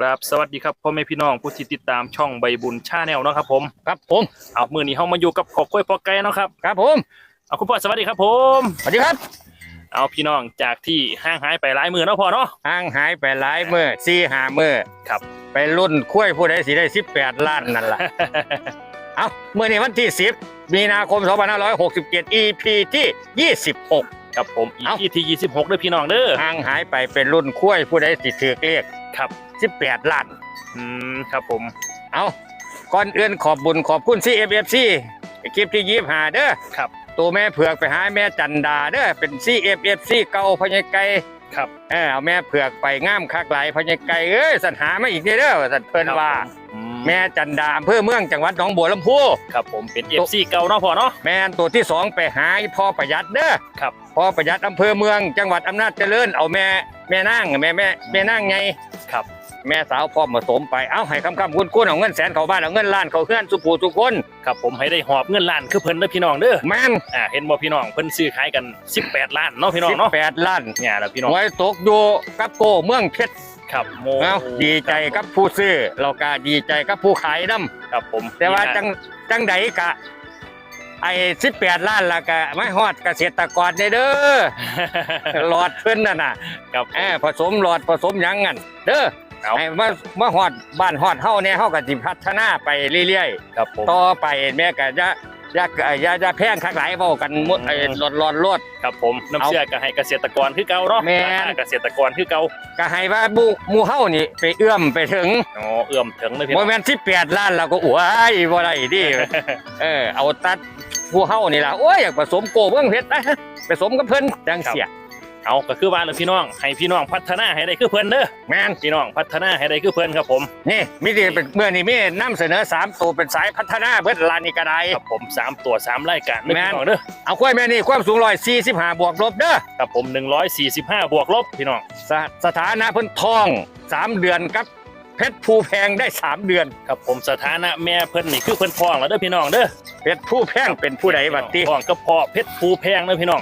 ครับสวัสดีครับพ่อแม่พี่น้องผู้ที่ติดตามช่องใบบุญชาแนลเนาะครับผมครับผมเอามือนี้เฮามาอยู่กับขอบกล้วยปอกไก่เนาะครับครับผมเอาคุณพ่อสวัสดีครับผมสวัสดีครับ เอาพี่น้องจากที่ห้างหายไปหลายมือเนาะพ่อเนาะห่างหายไปหลายมือสี่หามือครับ ไปรุ่นคุ้ยผู้ใดสิได้สิบแปดล้านนั่นล่ะเอาเมื่อนี้วันที่สิบมีนาคม2567 EP ที่26ครับผมอีเอ้าพีที่26เด้อพี่น้องเด้อห่างหายไปเป็นรุ่นคุ้ยผู้ใดสิถือเลข ครับ18ล้านอืมครับผม เอาก่อนอื่นขอบบุญขอบคุณ CFFC คลิปที่ยี่หาเด้อครับ ตัวแม่เผือกไปหาแม่จันดาเด้อเป็น CFFC เก่าพญาไก่ครับเออเอาแม่เผือกไปง่ามคักหลายพญาไก่เอ้ยสัญหามาอีกเด้อสันเพิ่นว่าอืแม่จันดาอำเภอเมืองจังหวัดหนองบัวลำพูครับผมเป็น FC เก่าเนาะพ่อเนาะแม่นตัวที่สองไปหาอีพ่อประหยัดเด้อครับพ่อประหยัดอำเภอเมือง จังหวัดอำนาจเจริญเอาแม่ แม่นางแม่แม่แม่นางไงครับ แม่สาวพร้อมผสมไปเอาให้คำคำคุณคุณเอาเงินแสนเข้าบ้านเอาเงินล้านเข้าเฮือนสุผูทุกคนครับผมให้ได้หอบเงินล้านคือเพิ่นเด้อพี่น้องเด้อแม่นอ่าเห็นบ่พี่น้องเพิ่นซื้อขายกัน 18 ล้านเนาะพี่น้องสิบเนาะแปดล้านเนี่ยแหละพี่น้องไว้ตกอยู่กับโกเมืองเพชรครับโมเอาดีใจกับผู้ซื้อเราก็ดีใจกับผู้ขายน้ำครับผมแต่ว่าจังจังใดกะ ไอ้สิบแปดล้านละกะไม่ฮอดเกษตรกรเด้อเด้อ หลอดเพิ่นน่ะน่ะครับแอบผสมหลอดผสมหยังงั้นเด้อเอาไอ้มามาฮอดบ้านฮอดเฮาเนี่ยเฮาก็สิพัฒนาไปเรื่อยครับผม ๆ ต่อไปแม่ก็จะจะจะจะแพงคักหลายเว้ากันหมดไอ้หลอดหลอดรดครับผมน้ำเชื่อก็ให้เกษตรกรคือเก่าเนาะแม่น ราคาเกษตรกรคือเก่าก็ให้ว่าหมู่หมู่เฮานี่ไปเอื้อมไปถึงอ๋อเอื้อมถึงเลยพี่บ่น้องแม่น18ล้านแล้วก็โอ้ยบ่ได้ดิ เออเอาตัด ผู้เฮานี่ล่ะโอ้ยอยากผสมโกเบิ่งเพชรนะผสมกับเพิ่นจังเสียเอาก็คือว่าเลยพี่น้องให้พี่น้องพัฒนาให้ได้คือเพิ่นเด้อแม่นพี่น้องพัฒนาให้ได้คือเพิ่นครับผมนี่มีที่เป็นเมื่อนี่มีนำเสนอสามตัวเป็นสายพัฒนาเบิดลานี่ก็ได้ครับผมสามตัวสามรายการเด้อแม่นพี่น้องเด้อเอากล้วยแม่นี่ความสูง145บวกลบเด้อครับผม145บวกลบพี่น้องสสถานะเพิ่นทอง3เดือนกับ เพชรภูแพงได้ 3 เดือน ครับผมสถานะแม่เพิ่นนี่คือเพิ่นท้องแล้วเด้อพี่น้องเด้อเพชรภูแพงเป็นผู้ใดบัดนี้ท้องก็พ่อเพชรภูแพงเด้อพี่น้อง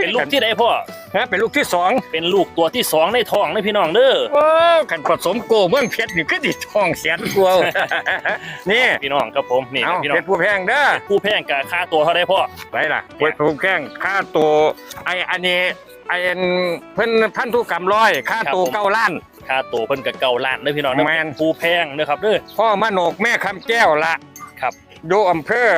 เป็นลูกที่ใดพ่อฮะเป็นลูกที่สองเป็นลูกตัวที่สองในท้องเด้อพี่น้องเด้อโอ้กันผสมโกเมืองเพชรนี่คือดิทองแสนกว่านี่พี่น้องครับผมนี่เอาพี่น้อเพงชรภูแพงเด้อผู้แพงกับค่าตัวเท่าได้พ่อไรล่ะเพชรภูแพงค่าตัวไออันนี้ไออันเพิ่นพันธุกรรมร้อยค่าตัวเก้าล้าน ค่าตัวเพิ่นกับเก่าล้านเด้อพี่น้องเด้อแม่น ผู้แพงเด้อครับเด้อ พ่อมโนกแม่คำแก้วละครับ อยู่อำเภอ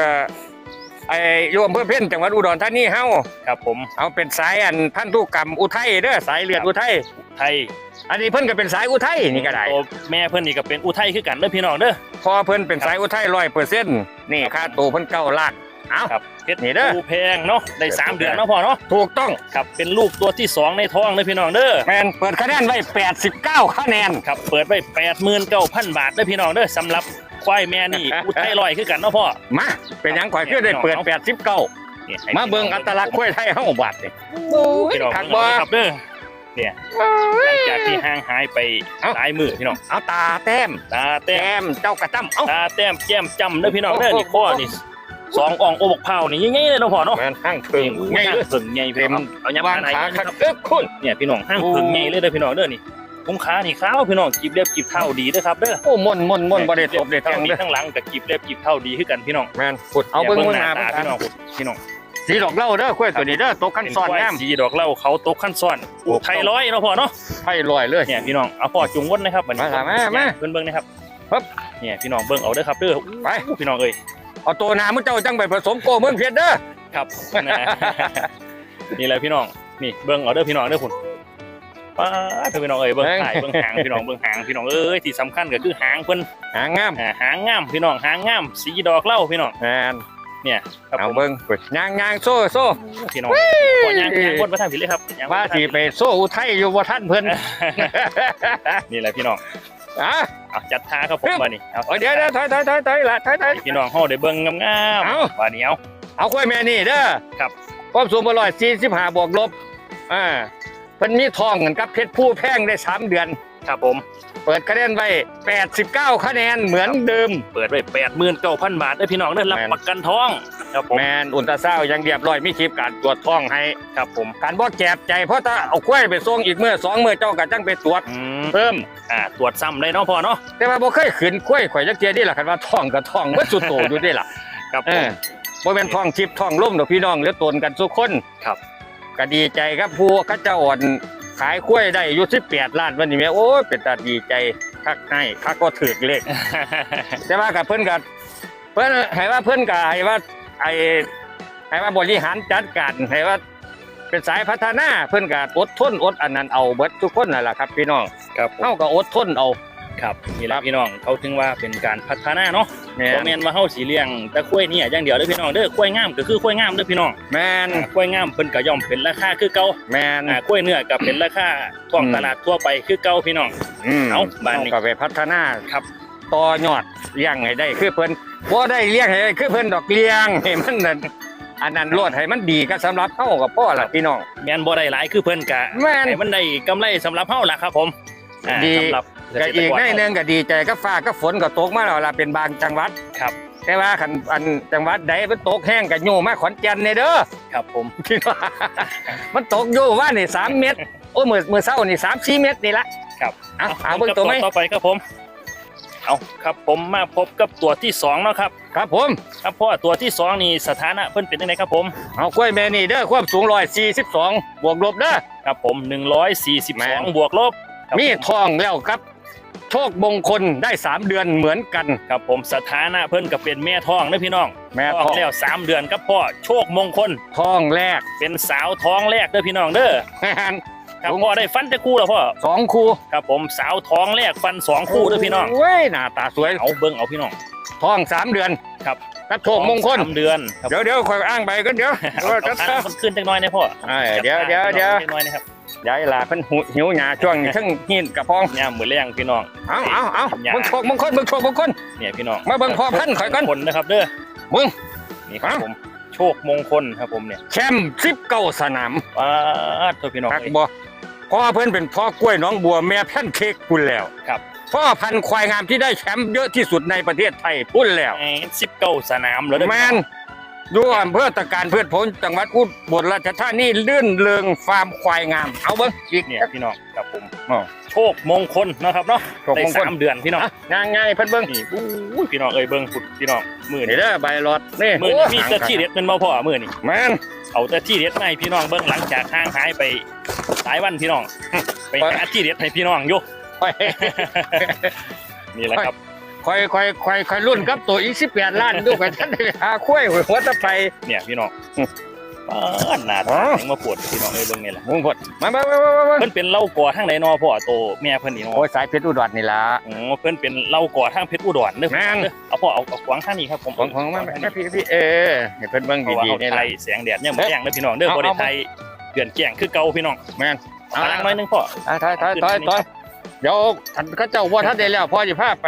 ไอ้อยู่อำเภอเพ่นจังหวัดอุดรธานีเฮาครับผมเอาเป็นสายอันพันธุกรรมอุทัยเด้อสายเลือดอุทัยไทยอันนี้เพิ่นก็เป็นสายอุทัยนี่ก็ได้โอ้แม่เพิ่นนี่ก็เป็นอุทัยคือกันเด้อพี่น้องเด้อพอเพิ่นเป็นสายอุทัยร้อยเปอร์เซ็นต์นี่ค่าตัวเพิ่นเก้าล้าน เอาครับเพชรนี่เด้อผู้แพงเนาะได้สามเดือนเนาะพ่อเนาะถูกต้องครับเป็นลูกตัวที่สองในท้องเด้อพี่น้องเด้อแมนเปิดคะแนนไว้ 89 คะแนน ครับเปิดไว้89,000บาทเด้อพี่น้องเด้อสำหรับควายแม่นี่ อุทัยลอยคือกันเนาะพ่อ มา เป็นหยังข่อยคือได้เปิด 89 นี่ให้มาเบิ่งอัตลักษณ์กล้วยไทยเฮาบาดนี่พี่น้องคักเบิ่งบ่เอาครับเด้อเนี่ยหลังจากที่ห่างหายไปเอ้า หลายมือพี่น้องเอาตาแต้มตาแต้แต้มมเจ้ากระตั้มเอ้าตาแต้มแก้มจำเด้อพี่น้องเด้อโอ้โหนี่ข้อนี่ สองอ่องโอบกเผานี่ใหญ่ๆเลยเนาะพ่อเนาะแม่นห้างเพิงใหไงญ่เลยเพิ่งใหญ่พี่เต็มน้องเอายับวางไหนขาคคัรักบเอ้อคุณ เนี่ยพี่น้องห้างเพิ่งใหญ่เลยเด้อพี่น้องเด้อนี่คุ้มขานี่ขาวพี่น้องกีบเล็บกีบเท่าดีเด้อครับเด้อโอ้มนมนมนบ่ได้ตบได้แททั้งงเด้นี้อทั้งหลังกับกีบเล็บกีบเท่าดีคือกันพี่น้องแม่นพุดเอาเบิ่งมือหน้าตาเบิ่งพี่น้องพี่น้องสีดอกเหล้าเด้อกล้วยตัวนี้เด้อตกขั้นเป็นซ้อนควายงามสีดอกเหล้าเขาตกขั้นซ้อนอุทัยร้อยเนาะพ่อเนาะ ไผ่ลอยเลย เนี่ยพี่น้องเอาพ่อจุงวนนะครับบัดนี้มามามาเบิ่งเบิ่งนะครับครับเนี่ยพี่น้องเบิ่งเอาเด้อครับเด้อไป อู้พี่น้องเอ้ย เอาตัวหน้ามึงเจ้าจังไปผสมโกเมืองเพชรเด้อครับนะนี่แหละพี่น้องนี่เบิ่งเอาเด้อพี่น้องเด้อคุณป้าดเด้อพี่น้องเอ้ยเบิ่งถ่ายเบิ่งหางพี่น้องเบิ่งหางพี่น้องเอ้ยที่สำคัญก็คือหางเพิ่นหางามอ่าหางงามพี่น้องหางงามสีดอกเหล้าพี่น้องแม่นเนี่ยครับเอาผมเบิ่งพุดยางยางโซ่โซ่พี่น้องพอย่างย่างวนมาทางผิดเลยครับย่งว่าวนสิไปโซ่อุทัยอยู่บ่ทันเพิ่นนี่แหละพี่น้อง อะเอาจัดท่าครับผมบัดนี้เอาเอาเดี๋ยวเดี๋ยวถอยถอยถอยถอยละถอยถอย พี่น้องเฮาได้เบิ่งงามเอาๆบัดนี้เอาเอากล้วยแม่นี่เด้อครับ ความสูงบ่ร้อยสี่สิบห้าบวกลบอ่าผพิ่นมีทองกันกับเพชรผู้แพงได้สามเดือน ครับผม เปิดคะแนนไว้89 คะแนนเหมือนเดิม เปิดไว้แปดหมื่นเก้าพันบาทได้อพี่น้องเด้อรับแม่น ประกันท้องครับผมแมนอุลตราซาวด์ยังเรียบร้อยมีคลิปการตรวจท้องให้ ครับผมการบ่แจบใจเพราะถ้าเอากล้วยไปส่งอีกเมื่อสองเมื่อเจ้าก็จังไปตรวจ อืมเพิ่ม อ่าตรวจซ้ำได้เนาะพ่อเนาะแต่ว่าบ่เคยขืนกล้วยข่อยจักเทียนี่ล่ะคันว่าท้องก็ท้องเบิดสุดโตอยู่เด้ล่ะ ครับเอผม อบ่แม่นท้องชิบท้องล่มดอกพี่น้องเหลือตนกันทุกคนครับ ก็ดีใจครับผู้เขาเจ้าอ่อน ขายกล้วยได้อยู่18ล้านวันนี้แม่โอ้ยเป็นตาดีใจคักให้คักก็ถือเลขแต่ว่ากับเพิ่นกับเพิ่นให้ว่าเพิ่นกับให้ว่าไอ้ให้ว่าบริหารจัดการให้ว่าเป็นสายพัฒนาเพิ่นกับอดทนอดอันนั้นเอาเบิดทุกคนนั่นแหละครับ พี่น้องครับผมเฮาก็อดทนเอา ครับนี่แหละพี่น้องเขาถึงว่าเป็นการพัฒนาเนาะแม่บ่นแม่นว่าเฮาสิเลี้ยงแต่กล้วยเนี่ยอย่างเดียวเด้อพี่น้องเด้อกล้วยงามก็คือกล้วยงามเด้อพี่น้องแม่นอ่ากล้วยงามเพิ่นก็ย่อมเป็นราคาคือเก่าแม่นอ่ากล้วยเนื้อก็เป็นราคาท้องอืม ตลาดทั่วไปคือเก่าพี่น้อง มเอาบ้านนี้เฮก็ไปพัฒนาครับต่อยอดเลี้ยงให้ได้คือเพิ่นบ่ได้เลี้ยงให้ได้คือเพิ่นดอกเลี้ยงให้มันนั่นอันนั้นโลดให้มันดีก็สำหรับเฮากับพ่อล่ะพี่น้อง แม่นบ่ได้หลายคือเพิ่นก็แม่น ให้มันได้กำไรสำหรับเฮาล่ะครับผม อ่าดี สำหรับเกก็ษตรอีกกรในเฮาหนึงก็ดีใจก็ฟ้าก็ฝนก็ตกมาแล้วล่ะเป็นบางจังหวัด ครับ แต่ว่าคันอันจังหวัดใดมันตกแห้งก็โยมาขอนแก่นนี่เด้อครับผม คิดว่า มันตกอยู่ว่านี่สามเม็ดโอ้มือมือเศร้านี่สามสี่เม็ดนี่ละครับ เอาเอาเบิ่งตัวไหมต่อไปครับผม เอาครับผมมาพบกับตัวที่สองเนาะครับ ครับผม ครับพ่อตัวที่สองนี่สถานะเพิ่นเป็นยังไงครับผม เอากล้วยแม่นี่เด้อความสูงร้อยสี่สิบสองบวกลบเด้อ ครับผมแม่น142 บวกลบครับ มีทองแล้วครับ โชคมงคลได้สามเดือนเหมือนกัน ครับผมสถานะเพิ่นก็เป็นแม่ท้องนะพี่น้องแม่ท้ทอองงแล้วสามเดือนครับพ่อโชคมงคลทองแรกเป็นสาวท้องแรกเด้อพี่น้องเด้อแม่นครับพ่อได้ฟันจะคู่แล้วพ่อสองคู่ครับผมสาวท้องแรกฟันสองคู่เด้อพี่น้องเว้ยหน้าตาสวยเอาเบิ่งเอาพี่น้อง ทองสามเดือนครับ กับโชคมงคล สามเดือนครับเดี๋ยวเดี๋ยวคอยอ้างไปกันเดี๋ยวเอาเอาทางมันขึ้นจักหน่อยนะพ่อเอ้ยเดี๋ยวเดี๋ยวเดี๋ยว จักหน่อยนะครับ ยายหลาเพิ่นหิวหิวหยาช่วงนี้ทั้งหินกับพองยามมื้อแรงพี่น้อง เอาเอาเอาหยาเบิ่งโชคมงคลเบิ่งโชคมงคลเนี่ยพี่น้องมาเบิ่งพ่อพันธุ์ข่อยก่อน คนนะครับเด้อมึง นี่ครับฮะ ผมโชคมงคลครับผมเนี่ยแชมป์สิบเก้าสนามว้าดตัวพี่น้องคักเอ้ยบ่พ่อเพิ่นเป็นพ่อกล้วยน้องบัวแม่แพนเค้กพุ่นแล้วครับพ่อพันธุ์ควายงามที่ได้แชมป์เยอะที่สุดในประเทศไทยพุ่นแล้ว สิบเก้าสนามแล้วเด้อแมน อยู่อำเภอตะการเพื่อนผลจังหวัดอุบลราชธานีลื่นเริงฟาร์มควายงาม เอาเบิ่งอีกเนี่ยพี่น้องครับผมอ๋อ โชคมงคลนะครับเนาะโชคได้มงคล สามเดือนพี่น้องง่ายง่ายๆเพิ่นเบิ่งนี่อู้ยพี่น้องเอ้ยเบิ่งพุดพี่น้องมือนี่นี่เด้อใบรอดนี่มือโอ้นี่มีแต่ที่เด็ดเป็นบ่พ่อมือนี่แมนเอาแต่ที่เด็ดมาให้พี่น้องเบิ่งหลังจากห่างหายไปหลายวันพี่น้อง ไปหาที่เด็ดให้พี่น้องอยู่ค่อยนี่แหละครับ ค่อยค่อยค่อยค่อยรุ่นกับตัวอีก18ล้านดูกันท่านได้หาคุ้ยหัวตะไปเนี่ยพี่น้องอืมป้าดหนาอ๋ตาอแข็งมาปวดพี่น้องเอ้ยเบิ่งนี่แหละมึงพดมามามามามามาเพิ่นเป็นเล่าก่อทางไหนนอพ่อโตแม่เพิ่นนี่เนาะโอ้ยสายเพชรอุดรนี่ล่ะอ๋อเพิ่นเป็นเล่าก่อทางเพชรอุดรเด้อแม่นเด้อเอาพ่อเอาเอาขวางทางนี้ครับผมของของมาแม่พี่พี่เออให้เพิ่นเบิ่งเพราะว่าดีเอาๆนี่ไทล่ะยแสงแดดเนี่ยมันแรงเด้อพี่น้องเด้อเอาบ่ได้เอาไทยเดือนแก่งคือเก่าพี่น้องแม่นเอาล้างหน้อยหนึงพ่ออะถอยถอยถอยถอย เดี๋ยวท่านเขาเจ้าว่าท่านได้แล้วพ่อจะพาไป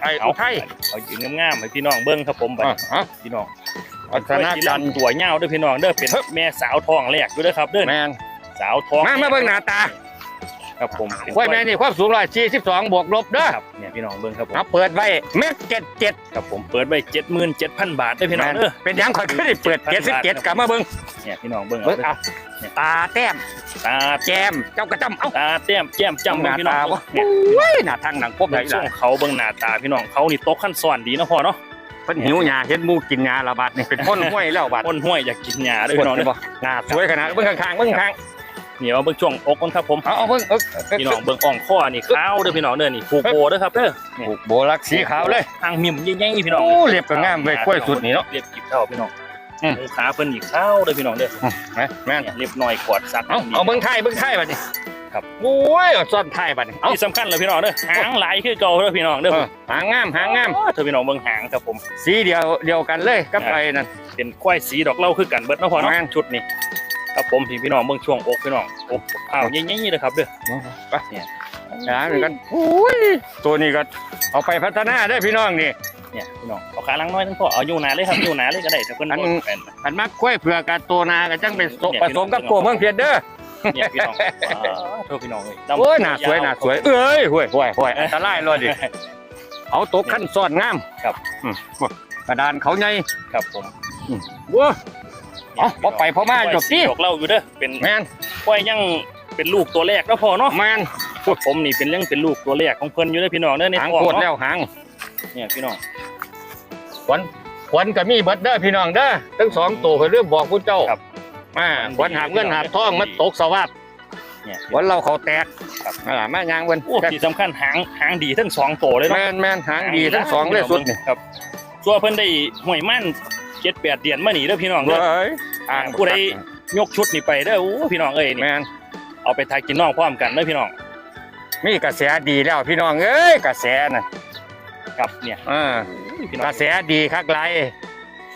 ไอ้เอาอุทัยเอายืนงามๆให้พี่น้องเบิ่งครับผมบัดอะนี้อะพี่น้องอัศนาที่จันทร์ลำตัวเหี่ยวเด้อพี่น้องเด้อเป็นแม่สาวทองแรกอยู่เด้อครับเด้อแม่นสาวทองมามาเบิ่งหน้าตา ครับผมเป็นควายแม่นี่ความสูง142บวกลบเด้อครับเนี่ยพี่น้องเบิ่งครับผมเอาเปิดไว้เม็ดเจ็ดเจ็ดครับผมเปิดไว้77,000บาทเด้อพี่น้องแม่นเด้อเป็นหยังข่อยคือได้เปิดเจ็ดสิบเจ็ดกลับมาเบิ่งเนี่ยพี่น้องเบิ่งเบิ่งเอาเอาตาแต้มตาแจมเจ้ากระจำเอ้าตาเต้มแก้มจ้ำหน้าพี่น้องตาเบิ่วะงเนี่ยโอ้ยหน้าทางหนังพบไหนเบิ่งช่วล่ะงเขาเบิ่งหน้าตาพี่น้องเขานี่ตกขั้นซ้อนดีเนาะพ่อเนาะเพิ่นหิวหญ้าเห็นหมูกินหญ้าละบาดนี่เป็นคนห้วยแล้วบาดคนห้วยอยากกินหญ้าเด้อปวดพี่น้องเลเด้ยอบ่หน้าสวยขนาดเบิ่งข้างๆเบิ่งข้าง นี่เอาเบิ่งช่วงอกก่อนครับผมๆเอาเอาเบิ่งเอ้ยพี่น้องเบิ่งอ่องข้อนี่ขาวเด้อพี่น้องเด้อนี่ผูกโบเด้อครับเด้อผูกโบลักสีขาวเลยทางมิ่มใหญ่ๆพี่น้องโอ้เรียบก็งามเลยกล้วยสุดนี่เนาะเรียบกิบเท่าพี่น้องอืมหูขาเพิ่นอีกขาวเด้อพี่น้องเด้อแม่นแม่นเนี่ยเรียบน้อยกวาดสักเอาเอาเบิ่งไทยเบิ่งไทยบัดนี้ครับโอ้ยเอาซ่อนไทยบัดนี้เอาที่สำคัญเลยพี่น้องเด้อหางหลายคือเก่าเด้อพี่น้องเด้อเออหางงามหางงามเธอพี่น้องเบิ่งหางครับผม สีเดียวเดียวกันเลยกับครับไอ้นั่นเป็นควายสีดอกเหล้าคือกันเบิดเนาะพ่อเนาะแม่นชุดนี้ครับ ผมพี่พี่น้องเบิ่งช่วงอกพี่น้องอกข้าวใหญ่ๆเลยครับเด้อไปเนี่ยหาเหมือนกันโอ้ยตัวนี้ก็เอาไปพัฒนาได้อพี่น้องนี่เนี่ยพี่น้องเอาขาล้างน้อยนึงพ่อเอาอยู่หนาเลยครับอยู่หนาเลยก็ได้ถ้าเพิ่นอันบ่เป็นอันมักกล้วยเผือกกับตัวนาก็จังไปผเนี่ยผสมกับพี่น้องตัวเมืองเพียรเด้อเนี่ยพี่น้องว้าวโทษพี่น้องเลยดำโอ้ยหน้าสวยหน้าสวยเอ้ยห่วยห่วยห่วยอันตรายเลยดิเอาตกขั้นซ้อนงามครับอืมกระดานเขาใหญ่ครับผมว้า เอาพอไปพอมาจบสิจกเล่าอยู่เด้อเป็นแมนควายยังเป็นลูกตัวแรกแล้วพอเนาะแมนผมนี่เป็นเรื่องเป็นลูกตัวแรกของเพิ่นอยู่เด้อพี่น้องเด้อในหางท้องโคตรแล้เนาะวหางเนี่ยพี่น้องขวัญขวัญก็มีเบิดเด้อพี่น้องเด้อทั้งสองตัวเคยเรื่องบอกผู้เจ้าครับอ่าขวัญหาบเงินหาบทองมันตกสวัสดเนี่ยขวัญเราเขาแตกครับอ่าแม่ยางเวินโอ้ที่สำคัญหางหางดีทั้งสองตัวเลยแมเนาะนแมนหางดีทั้งสองเลยสุดนี่ครับชัวเพิ่นได้ห่วยมั่น เจ็ดแปดเดือนมานี่เด้อพี่น้องเด้อเฮ้ยอ่าผู้ใดยกชุดนี่ไปเด้อโอ้พี่น้องเอ้ยแมนี่นเอาไปทายกินน้องพร้อมกันเด้อพี่น้องมีกระแสดีแล้วพี่น้องเอ้ยกระแสน่ะครับเนี่ยอ่าพี่น้อกงระแสดีคักไร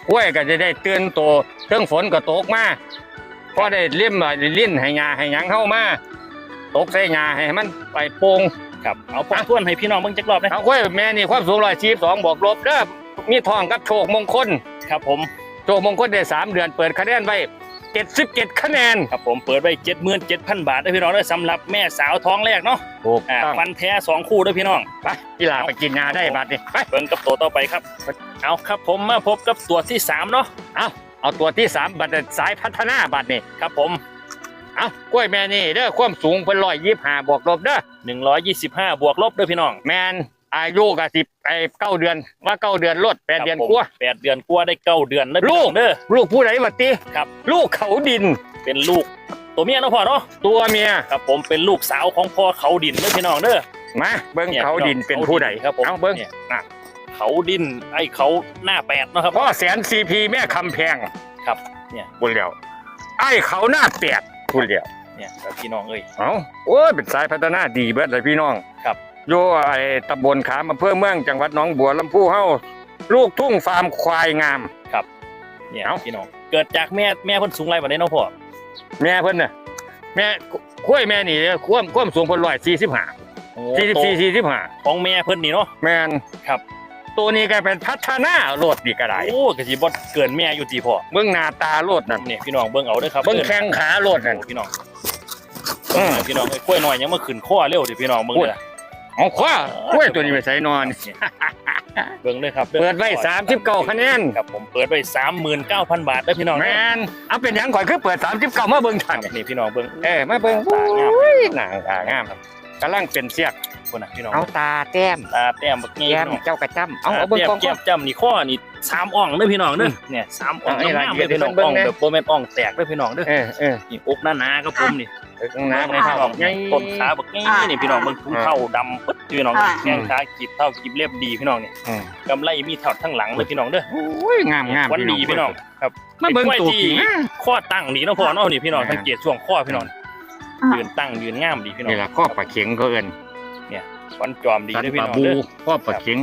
กล้วยก็จะได้เตือนโตวเครื่องฝนก็ตกมาพอได้เลี่ยมหน่อยลิ้นให้ยาให้หยังเข้ามาตกใส่ยาให้มันไปโป่งครับเอาพกทวนให้พี่น้องเบิ่งจักรอบนะเอากล้วยแม่นี่ความสูงร้อยชีสองบวกลบเด้อมีทองกับโชคมงคล ครับผมโชคมงคลได้สามเดือนเปิดคะแนนไว้เจ็ดสิบเจ็ดคะแนนครับผมเปิดไว้เจ็ดหมื่นเจ็ดพันบาทเด้อพี่น้องเด้อสำหรับแม่สาวท้องแรกเนาะถูกอ่าต้องฟันแท้สองคู่เด้อพี่น้อง ไปกีฬาไปกินยาได้บัดนี้ไปเบิ่งกับตัวต่อไปครับ เอาครับผมมาพบกับตัวที่สามเนาะเอาเอาตัวที่สามบัดนี้สายพัฒนาบัดนี้ครับผมเอากล้วยแม่นี่เด้อความสูงเป็นร้อยยี่ห้าบวกลบเด้อหนึ่งร้อยยี่สิบห้าบวกลบเด้อพี่น้อง แมน อายุก็สิบไอ้เก้าเดือนว่าเก้าเดือนลดแปดเดือนครับผมกว่าแปดเดือนกว่าได้เก้าเดือนแล้วลูกเด้อลูกผู้ใดบัดตีครับ ลูกเขาดินเป็นลูก ตัวเมียเนาะพ่อเนาะตัวเมียครับผมเป็นลูกสาวของพ่อเขาดินเด้อพี่น้องเด้อมาเบิ้งเนี่ยเขาดินเป็นผู้ใดครับผมเอาเบิ้งนี่ยน่ะเขาดินไอ้เขาหน้าแปดเนาะครับพ่อแสนซีพีแม่คำแพงครับ เนี่ยบุญเดียวไอ้เขาหน้าแปดบุญเดียวเนี่ยครับพี่น้องเอ้ยเอาโอ้ยเป็นสายพัฒนาดีเบิดเลยพี่น้องครับ โยไอ้ตำบลขามอำเภอเมืองจังหวัดหนองบัวลำพูเฮาลูกทุ่งฟาร์มควายงาม เนี่ยเอ้า พี่น้องเกิดจากแม่แม่เพิ่นสูงไรบ่ได้เนาะพ่อแม่เพิ่นน่ะแม่คุ้ยแม่นี่ความความสูงเพิ่นร้อยสี่สิบห้าโอ้สี่สิบโตสี่สี่สิบห้าของแม่เพิ่นนี่เนาะ แม่นครับ ตัวนี้ก็เป็นพัฒนาโลดดีกระไดโอ้ก็สิบ่เกินแม่อยู่ติพ่อเบิ่งหน้าตาโลดนั่นเนี่ยพี่น้องเบิ่งเอาเด้อครับเบิ่งแข้งขาโลดนั่นโอ้พี่น้องอืมพี่น้องเอ้ยกล้วยน้อยยังมาขึ้นข้อเร็วดิพี่น้องเบิ่งโอ้ย เด้อเอาคว้าคุ้ยตัวนี้ไปใส่นอน เบิ่งเลยครับเปิดไว้สามสิบเก้าคะแนน ครับผมเปิดไว้39,000 บาทเด้อพี่น้องแมนเอาเป็นหยังข่อยคือเปิดสามสิบเก้ามาเบิ่งทันนี่พี่น้องเบิ่งเออมาเบิ่งตางามโอ้ยหนังตางามกำลังเป็นเสียก คนน่ะพี่น้องเอาตาแต้มตาแต้มบักงี้แก้มพี่น้องเจ้ากระจ้ำเอาเอาเบิ่งกล้องแก้มจำนี่ข้อนี่สามอ่องเด้อพี่น้องเด้อเนี่ยสามอ่องเอาให้ละงามๆเอีเลยยดพี่น้องเบิ่งอ่องแน่แบบบ่แม่นอ่องแตกเด้อพี่น้องเด้อเออเออนี่อกหนาๆครับผมนี่เบิ่งน้ำในพี่เท่าน้องไงต้นขาบักงี้นี่พี่น้องเบิ่งทุ่งเท่าดำปึ๊ดพี่น้องอ่าแข้งขากีบเท่ากีบเรียบดีพี่น้องเนี่ยอืมกำไรมีเท่าทั้งหลังเลยพี่น้องเด้อโอ้ยงามงามวันดีพี่น้องครับมาเบิ่งตัวที่จริงนะข้อตั้งนี่เนาะพ่อเนาะนี่พี่น้องอ่าสังเกตช่วงข้อพี่น้องอ่ายืยืนตั้งยืนงามดีพี่น้องนี่ล่ะข้อปลาเข็งเขา เอิ้นฟันจอมดีสันเด้อพี่ปลาน้องบูเด้อข้อปลาเข็ง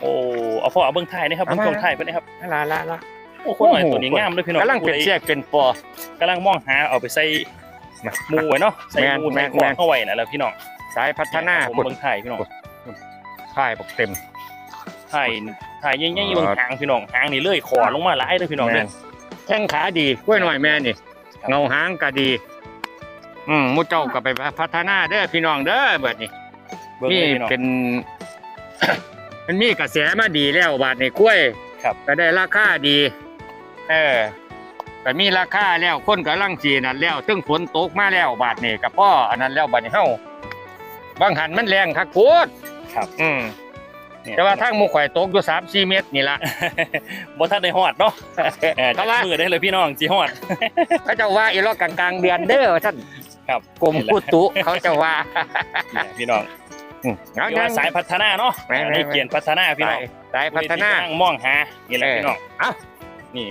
โอ้เอาพ่อเอาเบิ่งท้ายนะครับเอาเบิ่งมาช่วงท้ายไปนะครับลาลาลาโอ้คนหน่อยตัวนี้งามเลยพี่น้องกำลังเป็นผู้ใดเสียกเป็นปอกำลังมองหาเอาไปใส่หมูไว้เนาะใส่แม่นหมูแม่ใส่นขอแม่งนเข้าไว้นั่นแหละพี่น้องสายพัฒนาผมพุดเบิ่งท้ายพี่น้องค่ายปกเต็มถ่ายถ่ายใหญ่ๆเบิ่งหางพี่น้องหางนี่เลื่อยคอลงมาหลายเด้อพี่น้องเด้อแข้งขาดีกล้วยหน่อยแม่นี่ครับเงาหางก็ดี อืมหมูเจ้าก็ไปพัฒนาเด้อพี่น้องเด้อเบิดนี่ เบิ่งนี่เลยพี่น้อง เป็น มันมีกระแสมาดีแล้วบาทในกล้วยครับ ก็ได้ราคาดี เออก็มีราคาแล้วคนกำลังสีนั่นแล้วตึงฝนตกมาแล้วบาทนี่กับพ่ออันนั้นแล้วบาทนี้เฮาบางหันมันแรงคักโพดครับอืมเนี่ยแต่ว่าทางหมูข่อยตกอยู่สามสี่เมตรนี่ละ บ่ทันได้ฮอดเนาะเออเพจัราะกว่ามือได้เลยพี่น้องสิฮอด เขาจะว่าอีรอกกลางๆเดือนเด้อท่านครับ กรมอุตุเขาจะว่า เนี่ยพี่น้อง อืมเอาเรียกว่าสายพัฒนาเนาะแม่นๆให้เกียรติพัฒนาพี่น้องสายพัฒนา ผู้ใดที่กำลังมองหานี่แหละเออ พี่น้องเอ้านี่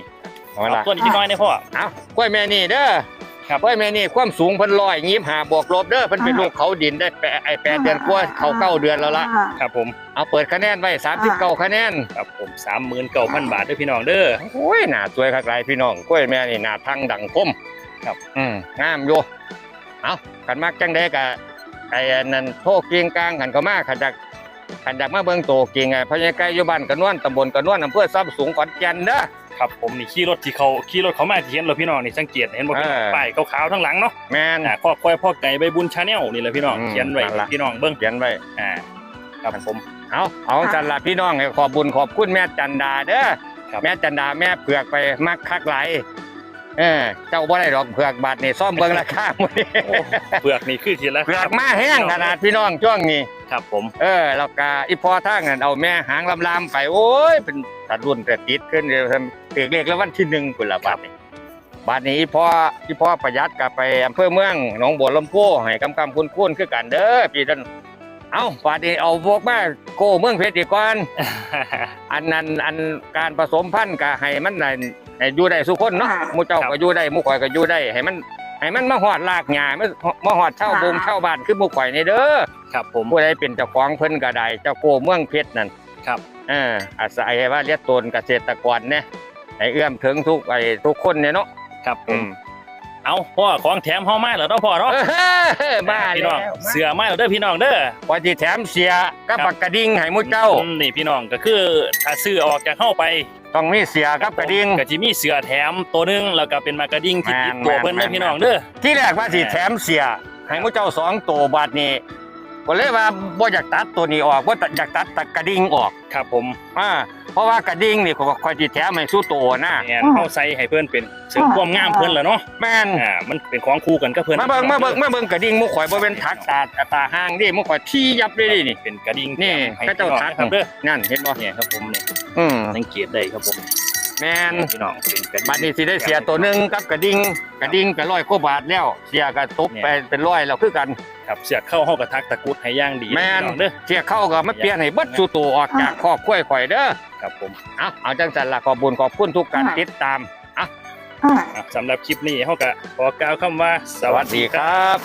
เอาล่ะเอาตัวนี้ที่น้อยเนี่ยพ่อ เอากล้วยแม่นี่เด้อครับ กล้วยแม่นี่ความสูงเพิ่นร้อยยี่หาบวกลบเด้อเพิ่นเป็นลูกเขาดินได้แปดไอแปดเดือนกว่าเขาเก้าเดือนแล้วละอ่า ครับผมเอาเปิดคะแนนไว้สามสิบเก้าคะแนนครับผมสามหมื่นเก้าพันบาทเด้วยพี่น้องเด้อ โอ้ยหน้าสวยคักไรพี่น้องกล้วยแม่นี่หน้าทั้งดังคมครับ อืมงามอยู่เอาขันมักจังได้กะ ไอ้อันนั่นโทษเกียงกลางขันก็มาขันจากขันจากมาเบิ่งโตเกียงไงพญาไก่อยู่บ้านกระนวนตำบลกระนวนอำเภอซ้ำสูงขอนแก่นเด้อครับผมนี่ขี่รถที่เขาขี่รถเขามาที่เห็นเราพี่น้องนี่สังเกตเห็นบ่พี่น้องเออป้ายขาวๆทั้งหลังเนาะแม่นอ่าพ่อควายพ่อไก่ใบบุญชาแนลนี่แหละพี่น้องอืมเขียนไว้นั่นล่ะพี่น้องเบิ่งเขียนไว้อ่าครับผมเอาเอาจันละพี่น้องให้ขอบบุญขอบคุณแม่จันดาเด้อครับแม่จันดาแม่เผือกไปมักคักหลาย เออเจ้าบ่ได้ดอกเผือกบาทนี่ซ่อมเบิ่งราคามื้อนี้โอ้เปลือกนี่คือทีละเผือกมาแห้งขนาดพี่น้องช่วงนี้ ครับผม เออแล้วก็อีพอทางนั้นเอาแม่หางลำๆไปโอ้ย เป็นตัดรุ่นแต่ติดขึ้นเดี๋ยวทำถือเลขแล้ววันที่หนึ่งพุ่นละบาทนี่บาทนี้อีพออีพอประหยัดกลับไปอำเภอเมืองหนองบัวลำพูให้กำกำคุณคุณคือกันเด้อพี่ท่านเอาบาทนี้เอาพวกมาโกเมืองเพชรอีกก่อนอันนั้นอันการผสมพันธุ์ก็ให้มันได้ ให้อยู่ได้สุคนเนาะค่ะหมู่เจ้าครัก็บอยู่ได้หมู่ข่อยก็อยู่ได้ให้มันให้มันมาหอดรากหญ้ามามาหอดเช่าบงเช่าบ้านคือหมู่ข่อยนี่เด้อครับผมผู้ใดเป็นเจ้าของเพิ่นก็ได้เจ้าโกเมืองเพชรนั่นครับเอออาศัยว่าเรียกตนเกษตรกรเนี่ยให้เอื้อมถึงทุกไอ้ทุกคนเนี่ยเนาะครับผอืมม เอาพ่อของแถมเฮามาแล้วเนาะพ่อเนาะเออมาพี่แล้น้วองเสือมาแล้วเด้อพี่น้องเด้อพอที่แถมเสียกับครับปากกระดิ่งให้หมู่เจ้า อืมนี่พี่น้องก็คือถ้าซื้อออกจากเฮาไปต้องมีเสียกับกระดิ่ง ก็สิมีเสือแถมตัวหนึงแล้วก็เป็นมากระดิ่งที่ติดตัวแม่นเพิ่นเด้อแม่นพี่น้องเด้อ ที่แรกว่าสิแม่แถมเสียให้หมู่เจ้าสองตัวบาทนี้ ก็เลยว่าบ่อยากตัดตัวนี้ออกบ่อยากตัดตะกระดิ่งออกครับผมอ่าเพราะว่ากระดิ่งนี่ก็ค่อยสิแถมให้สู้ตัวนะแม่นเฮาใส่ให้เพิ่นเป็นเสริมความงามเพิ่นแล้วเนาะแม่นอ่ามันเป็นของคู่กันกับเพิ่นมาเบิ่งมาเบิ่งมาเบิ่งกระดิ่งหมู่ข่อยบ่เป็นทักตาตาห้างดิหมู่ข่อยที่ยับเลยดินี่เป็นกระดิ่งนี่แถมให้ก็เจ้าพี่น้องทักครับเด้อนั่นเห็นบ่เนี่ยครับผมเนี่ยอืมสังเกตได้ครับผม แม่นพี่น้องเป็นกระดิ่งบัดนี้สิได้เสียตัวหนึงกับกระดิ่งกระดิ่งก็ร้อยกว่าบาทแล้ว เสียก็ตกไปเป็นร้อยแล้วคือกัน ครับเสือกเข้าเฮากระทักตะกรุดให้ย่างดีแม่นพี่น้องเด้อเสียเข้าก็มาเปลี่ยนให้เบิดสู่ตัวออกจากครอบครัวข่อยเด้อครับผมเอาเอาจังสันละขอบบุญขอบคุณทุกการค่ะติดตามค่ะอะสำหรับคลิปนี้เฮาก็ขอกล่าวคำว่า สวัสดีครับ